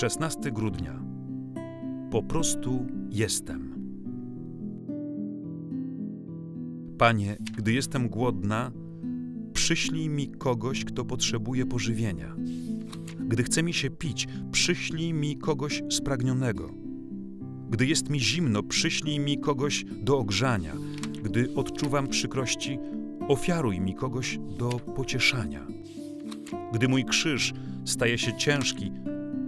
16 grudnia. Po prostu jestem. Panie, gdy jestem głodna, przyślij mi kogoś, kto potrzebuje pożywienia. Gdy chce mi się pić, przyślij mi kogoś spragnionego. Gdy jest mi zimno, przyślij mi kogoś do ogrzania. Gdy odczuwam przykrości, ofiaruj mi kogoś do pocieszania. Gdy mój krzyż staje się ciężki,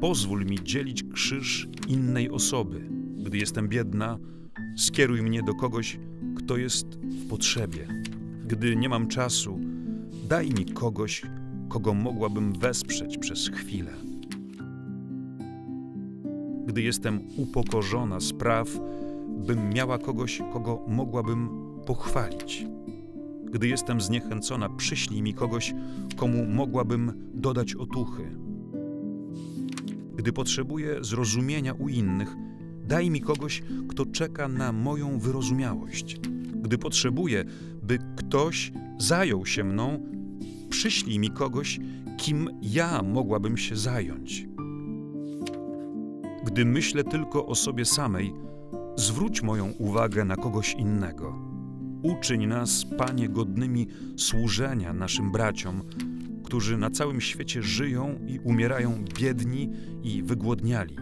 pozwól mi dzielić krzyż innej osoby. Gdy jestem biedna, skieruj mnie do kogoś, kto jest w potrzebie. Gdy nie mam czasu, daj mi kogoś, kogo mogłabym wesprzeć przez chwilę. Gdy jestem upokorzona spraw, bym miała kogoś, kogo mogłabym pochwalić. Gdy jestem zniechęcona, przyślij mi kogoś, komu mogłabym dodać otuchy. Gdy potrzebuję zrozumienia u innych, daj mi kogoś, kto czeka na moją wyrozumiałość. Gdy potrzebuję, by ktoś zajął się mną, przyślij mi kogoś, kim ja mogłabym się zająć. Gdy myślę tylko o sobie samej, zwróć moją uwagę na kogoś innego. Uczyń nas, Panie, godnymi służenia naszym braciom, którzy na całym świecie żyją i umierają biedni i wygłodniali.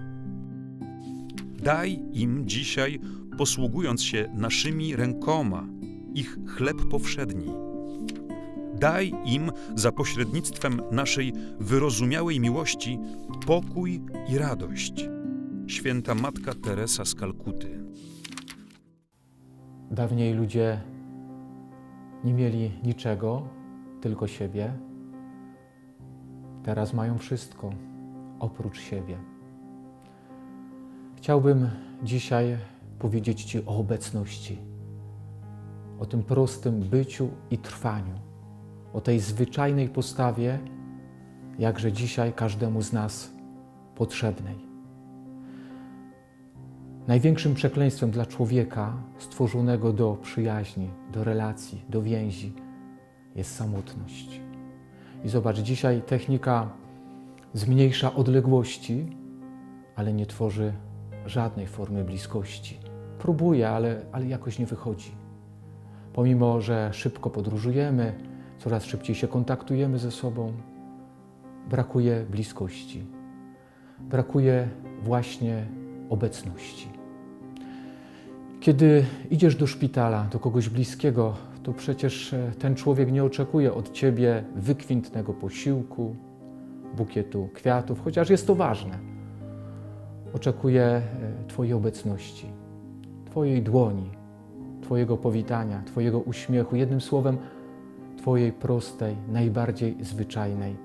Daj im dzisiaj, posługując się naszymi rękoma, ich chleb powszedni. Daj im za pośrednictwem naszej wyrozumiałej miłości pokój i radość. Święta Matka Teresa z Kalkuty. Dawniej ludzie nie mieli niczego, tylko siebie. Teraz mają wszystko oprócz siebie. Chciałbym dzisiaj powiedzieć Ci o obecności, o tym prostym byciu i trwaniu, o tej zwyczajnej postawie, jakże dzisiaj każdemu z nas potrzebnej. Największym przekleństwem dla człowieka stworzonego do przyjaźni, do relacji, do więzi jest samotność. I zobacz, dzisiaj technika zmniejsza odległości, ale nie tworzy żadnej formy bliskości. Próbuje, ale, ale jakoś nie wychodzi. Pomimo, że szybko podróżujemy, coraz szybciej się kontaktujemy ze sobą, brakuje bliskości. Brakuje właśnie obecności. Kiedy idziesz do szpitala, do kogoś bliskiego, to przecież e, ten człowiek nie oczekuje od ciebie wykwintnego posiłku, bukietu kwiatów, chociaż jest to ważne. Oczekuje e, Twojej obecności, Twojej dłoni, Twojego powitania, Twojego uśmiechu, jednym słowem, Twojej prostej, najbardziej zwyczajnej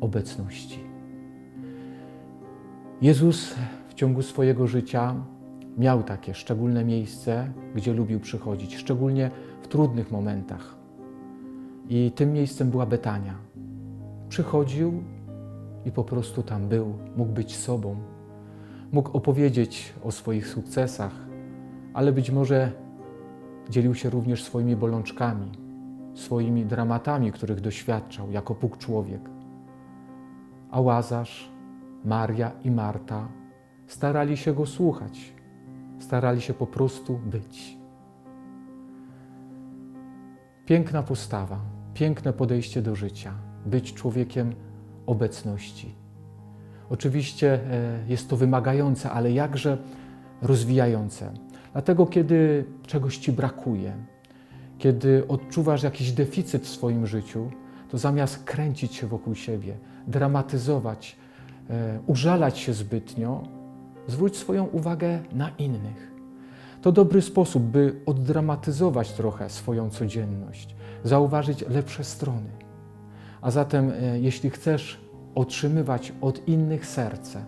obecności. Jezus w ciągu swojego życia miał takie szczególne miejsce, gdzie lubił przychodzić, szczególnie w trudnych momentach. I tym miejscem była Betania. Przychodził i po prostu tam był, mógł być sobą, mógł opowiedzieć o swoich sukcesach, ale być może dzielił się również swoimi bolączkami, swoimi dramatami, których doświadczał jako Bóg człowiek. A Łazarz, Maria i Marta starali się go słuchać, starali się po prostu być. Piękna postawa, piękne podejście do życia, być człowiekiem obecności. Oczywiście e, jest to wymagające, ale jakże rozwijające. Dlatego, kiedy czegoś ci brakuje, kiedy odczuwasz jakiś deficyt w swoim życiu, to zamiast kręcić się wokół siebie, dramatyzować, e, użalać się zbytnio, zwróć swoją uwagę na innych. To dobry sposób, by oddramatyzować trochę swoją codzienność, zauważyć lepsze strony. A zatem, e, jeśli chcesz otrzymywać od innych serce,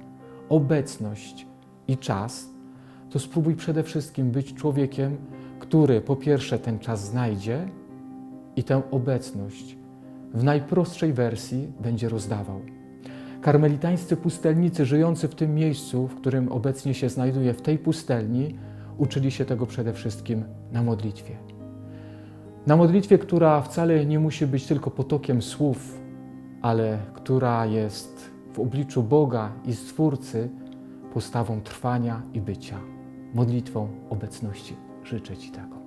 obecność i czas, to spróbuj przede wszystkim być człowiekiem, który po pierwsze ten czas znajdzie i tę obecność w najprostszej wersji będzie rozdawał. Karmelitańscy pustelnicy żyjący w tym miejscu, w którym obecnie się znajduje, w tej pustelni, uczyli się tego przede wszystkim na modlitwie. Na modlitwie, która wcale nie musi być tylko potokiem słów, ale która jest w obliczu Boga i Stwórcy postawą trwania i bycia, modlitwą obecności. Życzę Ci tego.